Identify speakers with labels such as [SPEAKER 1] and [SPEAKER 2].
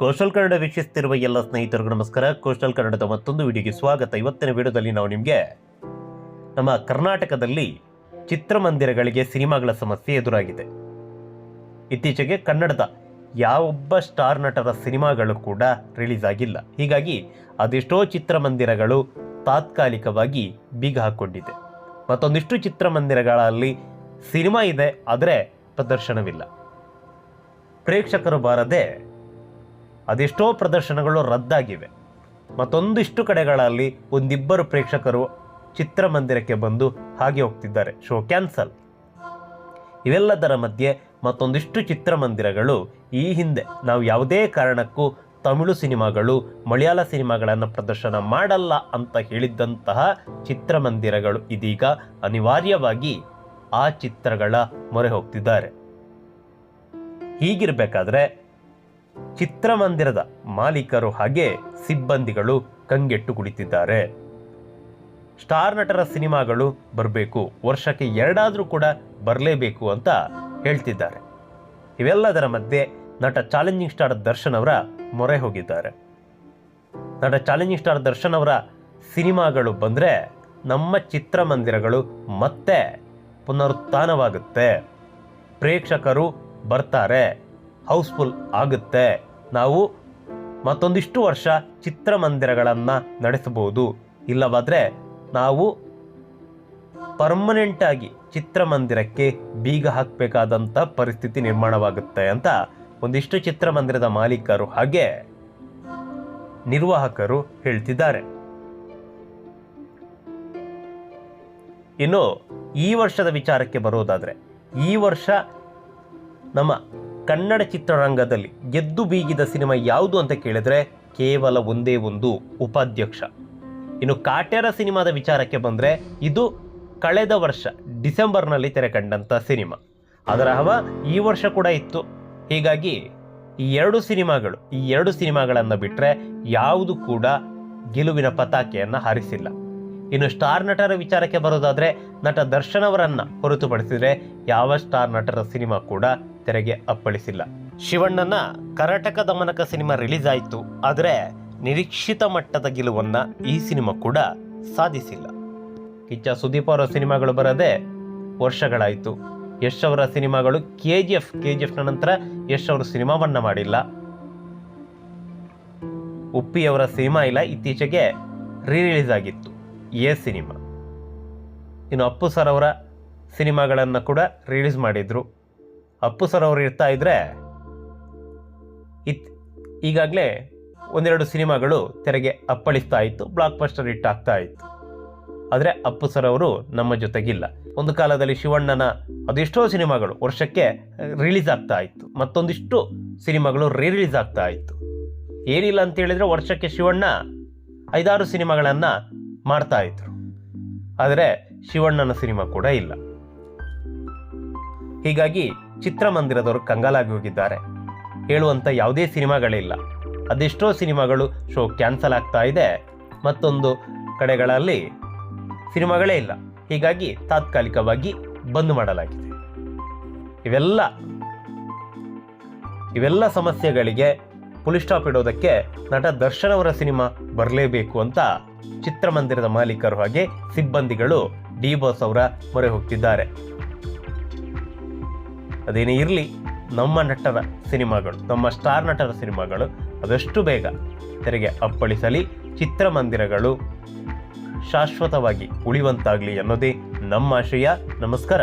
[SPEAKER 1] Coastal Kannada ವೀಕ್ಷಿಸುತ್ತಿರುವ ಎಲ್ಲ ಸ್ನೇಹಿತರಿಗೂ ನಮಸ್ಕಾರ. ಕೋಸ್ಟಲ್ ಕನ್ನಡದ ಮತ್ತೊಂದು ವಿಡಿಯೋಗೆ ಸ್ವಾಗತ. ಇವತ್ತಿನ ವಿಡಿಯೋದಲ್ಲಿ ನಾವು ನಿಮಗೆ ನಮ್ಮ ಕರ್ನಾಟಕದಲ್ಲಿ ಚಿತ್ರಮಂದಿರಗಳಿಗೆ ಸಿನಿಮಾಗಳ ಸಮಸ್ಯೆ ಎದುರಾಗಿದೆ. ಇತ್ತೀಚೆಗೆ ಕನ್ನಡದ ಯಾವೊಬ್ಬ ಸ್ಟಾರ್ ನಟರ ಸಿನಿಮಾಗಳು ಕೂಡ ರಿಲೀಸ್ ಆಗಿಲ್ಲ. ಹೀಗಾಗಿ ಅದೆಷ್ಟೋ ಚಿತ್ರಮಂದಿರಗಳು ತಾತ್ಕಾಲಿಕವಾಗಿ ಬೀಗ ಹಾಕ್ಕೊಂಡಿದೆ ಮತ್ತೊಂದಿಷ್ಟು ಚಿತ್ರಮಂದಿರಗಳಲ್ಲಿ ಸಿನಿಮಾ ಇದೆ, ಆದರೆ ಪ್ರದರ್ಶನವಿಲ್ಲ. ಪ್ರೇಕ್ಷಕರು ಬಾರದೆ ಅದೆಷ್ಟೋ ಪ್ರದರ್ಶನಗಳು ರದ್ದಾಗಿವೆ. ಮತ್ತೊಂದಿಷ್ಟು ಕಡೆಗಳಲ್ಲಿ ಒಂದಿಬ್ಬರು ಪ್ರೇಕ್ಷಕರು ಚಿತ್ರಮಂದಿರಕ್ಕೆ ಬಂದು ಹಾಗೆ ಹೋಗ್ತಿದ್ದಾರೆ. Show cancel. ಇವೆಲ್ಲದರ ಮಧ್ಯೆ ಮತ್ತೊಂದಿಷ್ಟು ಚಿತ್ರಮಂದಿರಗಳು ಈ ಹಿಂದೆ. ನಾವು ಯಾವುದೇ ಕಾರಣಕ್ಕೂ ತಮಿಳು ಸಿನಿಮಾಗಳು, ಮಲಯಾಳ ಸಿನಿಮಾಗಳನ್ನು ಪ್ರದರ್ಶನ ಮಾಡಲ್ಲ ಅಂತ ಹೇಳಿದ್ದಂತಹ ಚಿತ್ರಮಂದಿರಗಳು ಇದೀಗ ಅನಿವಾರ್ಯವಾಗಿ ಆ ಚಿತ್ರಗಳ ಮೊರೆ ಹೋಗ್ತಿದ್ದಾರೆ. ಹೀಗಿರಬೇಕಾದ್ರೆ ಚಿತ್ರಮಂದಿರದ ಮಾಲೀಕರು ಹಾಗೆ ಸಿಬ್ಬಂದಿಗಳು ಕಂಗೆಟ್ಟು ಕುಳಿತಿದ್ದಾರೆ. ಸ್ಟಾರ್ ನಟರ ಸಿನಿಮಾಗಳು ಬರಬೇಕು, ವರ್ಷಕ್ಕೆ ಎರಡಾದರೂ ಕೂಡ ಬರಲೇಬೇಕು ಅಂತ ಹೇಳ್ತಿದ್ದಾರೆ. ಇವೆಲ್ಲದರ ಮಧ್ಯೆ ನಟ ಚಾಲೆಂಜಿಂಗ್ ಸ್ಟಾರ್ ದರ್ಶನ್ ಅವರ ಮೊರೆ ಹೋಗಿದ್ದಾರೆ. ನಟ ಚಾಲೆಂಜಿಂಗ್ ಸ್ಟಾರ್ ದರ್ಶನ್ ಅವರ ಸಿನಿಮಾಗಳು ಬಂದರೆ ನಮ್ಮ ಚಿತ್ರಮಂದಿರಗಳು ಮತ್ತೆ ಪುನರುತ್ಥಾನವಾಗುತ್ತೆ. ಪ್ರೇಕ್ಷಕರು ಬರ್ತಾರೆ. ಹೌಸ್ಫುಲ್ ಆಗುತ್ತೆ. ನಾವು ಮತ್ತೊಂದಿಷ್ಟು ವರ್ಷ ಚಿತ್ರಮಂದಿರಗಳನ್ನು ನಡೆಸಬಹುದು. ಇಲ್ಲವಾದರೆ ನಾವು ಪರ್ಮನೆಂಟಾಗಿ ಚಿತ್ರಮಂದಿರಕ್ಕೆ ಬೀಗ ಹಾಕಬೇಕಾದಂಥ ಪರಿಸ್ಥಿತಿ ನಿರ್ಮಾಣವಾಗುತ್ತೆ ಅಂತ ಒಂದಿಷ್ಟು ಚಿತ್ರಮಂದಿರದ ಮಾಲೀಕರು ಹಾಗೆ ನಿರ್ವಾಹಕರು ಹೇಳ್ತಿದ್ದಾರೆ. ಇನ್ನು ಈ ವರ್ಷದ ವಿಚಾರಕ್ಕೆ ಬರೋದಾದರೆ ಈ ವರ್ಷ ನಮ್ಮ ಕನ್ನಡ ಚಿತ್ರರಂಗದಲ್ಲಿ ಗೆದ್ದು ಬೀಗಿದ ಸಿನಿಮಾ ಯಾವುದು ಅಂತ ಕೇಳಿದ್ರೆ ಕೇವಲ ಒಂದೇ ಒಂದು ಉಪಾಧ್ಯಕ್ಷ. ಇನ್ನು ಕಾಟ್ಯರ ಸಿನಿಮಾದ ವಿಚಾರಕ್ಕೆ ಬಂದರೆ ಇದು ಕಳೆದ ವರ್ಷ ಡಿಸೆಂಬರ್ನಲ್ಲಿ ತೆರೆ ಕಂಡಂಥ ಸಿನಿಮಾ. ಅದರ ಹವ ಈ ವರ್ಷ ಕೂಡ ಇತ್ತು. ಹೀಗಾಗಿ ಈ ಎರಡು ಸಿನಿಮಾಗಳು, ಈ ಎರಡು ಸಿನಿಮಾಗಳನ್ನು ಬಿಟ್ಟರೆ ಯಾವುದು ಕೂಡ ಗೆಲುವಿನ ಪತಾಕೆಯನ್ನು ಹಾರಿಸಿಲ್ಲ. ಇನ್ನು ಸ್ಟಾರ್ ನಟರ ವಿಚಾರಕ್ಕೆ ಬರೋದಾದರೆ ನಟ ದರ್ಶನ್ ಅವರನ್ನು ಹೊರತುಪಡಿಸಿದರೆ ಯಾವ ಸ್ಟಾರ್ ನಟರ ಸಿನಿಮಾ ಕೂಡ ತೆರೆಗೆ ಅಪ್ಪಳಿಸಿಲ್ಲ. ಶಿವಣ್ಣನ ಕರ್ನಾಟಕ ದಮನಕ ಸಿನಿಮಾ ರಿಲೀಸ್ ಆಯಿತು, ಆದರೆ ನಿರೀಕ್ಷಿತ ಮಟ್ಟದ ಗೆಲುವನ್ನ ಈ ಸಿನಿಮಾ ಕೂಡ ಸಾಧಿಸಿಲ್ಲ. ಕಿಚ್ಚ ಸುದೀಪ್ ಅವರ ಸಿನಿಮಾಗಳು ಬರದೆ ವರ್ಷಗಳಾಯಿತು. ಯಶ್ ಅವರ ಸಿನಿಮಾಗಳು K G F, K G ಎಫ್ನ ನಂತರ ಯಶ್ ಅವರು ಸಿನಿಮಾವನ್ನ ಮಾಡಿಲ್ಲ. ಉಪ್ಪಿಯವರ ಸಿನಿಮಾ ಇಲ್ಲ, ಇತ್ತೀಚೆಗೆ ರೀ ರಿಲೀಸ್ ಆಗಿತ್ತು. ಎ ಸಿನಿಮಾ. ಇನ್ನು ಅಪ್ಪು ಸರ್ ಅವರ ಸಿನಿಮಾಗಳನ್ನು ಕೂಡ ರಿಲೀಸ್ ಮಾಡಿದರು. ಅಪ್ಪು ಸರ್ ಅವರು ಇರ್ತಾ ಇದ್ದರೆ ಇತ್ ಈಗಾಗಲೇ ಒಂದೆರಡು ಸಿನಿಮಾಗಳು ತೆರೆಗೆ ಅಪ್ಪಳಿಸ್ತಾ ಇತ್ತು ಬ್ಲಾಕ್ ಪಸ್ಟರ್ ಹಿಟ್ ಆಗ್ತಾ ಇತ್ತು. ಆದರೆ ಅಪ್ಪು ಸರ್ ಅವರು ನಮ್ಮ ಜೊತೆಗಿಲ್ಲ. ಒಂದು ಕಾಲದಲ್ಲಿ ಶಿವಣ್ಣನ ಅದೆಷ್ಟೋ ಸಿನಿಮಾಗಳು ವರ್ಷಕ್ಕೆ ರಿಲೀಸ್ ಆಗ್ತಾ ಇತ್ತು. ಮತ್ತೊಂದಿಷ್ಟು ಸಿನಿಮಾಗಳು ರೀ ರಿಲೀಸ್ ಆಗ್ತಾ ಇತ್ತು. ಏನಿಲ್ಲ ಅಂತ ಹೇಳಿದ್ರೆ ವರ್ಷಕ್ಕೆ ಶಿವಣ್ಣ ಐದಾರು ಸಿನಿಮಾಗಳನ್ನು ಮಾಡ್ತಾ ಇದ್ರು. ಆದರೆ ಶಿವಣ್ಣನ ಸಿನಿಮಾ ಕೂಡ ಇಲ್ಲ. ಹೀಗಾಗಿ ಚಿತ್ರಮಂದಿರದವರು ಕಂಗಾಲಾಗಿ ಹೋಗಿದ್ದಾರೆ. ಹೇಳುವಂಥ ಯಾವುದೇ ಸಿನಿಮಾಗಳಿಲ್ಲ. ಅದೆಷ್ಟೋ ಸಿನಿಮಾಗಳು ಶೋ ಕ್ಯಾನ್ಸಲ್ ಆಗ್ತಾ ಇದೆ. ಮತ್ತೊಂದು ಕಡೆಗಳಲ್ಲಿ ಸಿನಿಮಾಗಳೇ ಇಲ್ಲ. ಹೀಗಾಗಿ ತಾತ್ಕಾಲಿಕವಾಗಿ ಬಂದ್ ಮಾಡಲಾಗಿದೆ. ಇವೆಲ್ಲ ಇವೆಲ್ಲ ಸಮಸ್ಯೆಗಳಿಗೆ ಪುಲಿ ಸ್ಟಾಪ್ ಇಡೋದಕ್ಕೆ ನಟ ದರ್ಶನ್ ಅವರ ಸಿನಿಮಾ ಬರಲೇಬೇಕು ಅಂತ ಚಿತ್ರಮಂದಿರದ ಮಾಲೀಕರು ಹಾಗೆ ಸಿಬ್ಬಂದಿಗಳು ಡಿ ಬಾಸ್ ಅವರ ಮೊರೆ ಹೋಗ್ತಿದ್ದಾರೆ. ಅದೇನೇ ಇರಲಿ, ನಮ್ಮ ನಟರ ಸಿನಿಮಾಗಳು, ನಮ್ಮ ಸ್ಟಾರ್ ನಟರ ಸಿನಿಮಾಗಳು ಅದಷ್ಟು ಬೇಗ ತೆರೆಗೆ ಅಪ್ಪಳಿಸಲಿ, ಚಿತ್ರಮಂದಿರಗಳು ಶಾಶ್ವತವಾಗಿ ಉಳಿಯುವಂತಾಗಲಿ ಅನ್ನೋದೇ ನಮ್ಮ ಆಶಯ. ನಮಸ್ಕಾರ.